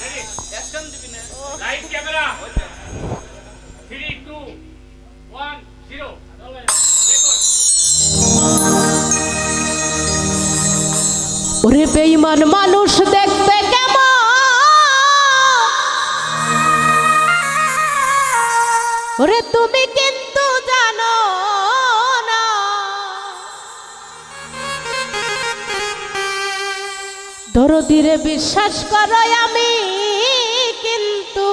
Oh. ওরে বেঈমান মানুষ দেখতে ওরে তুমি কিন্তু জানো না। দরদিরে বিশ্বাস করো আমি।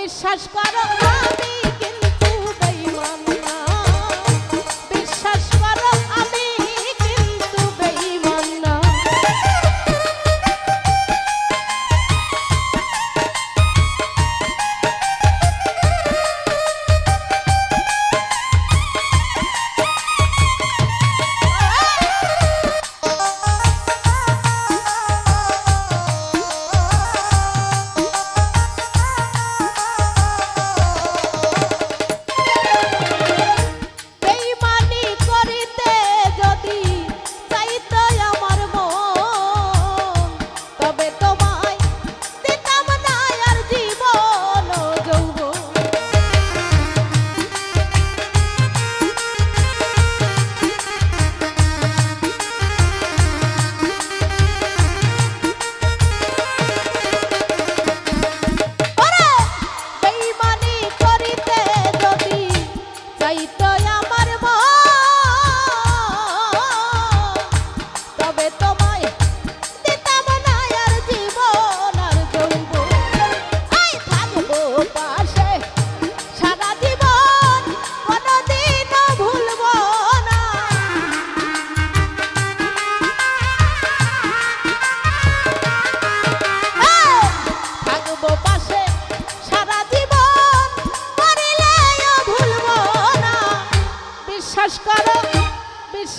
বিশ্বাস করো আমি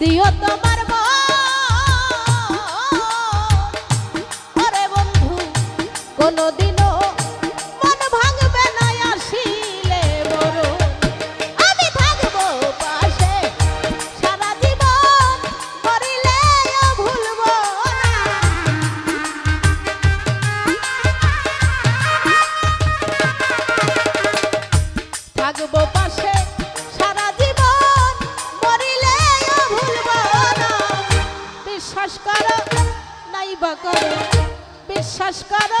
দিও তোমার বন্ধু কোনো বা করো। বিশ্বাস করো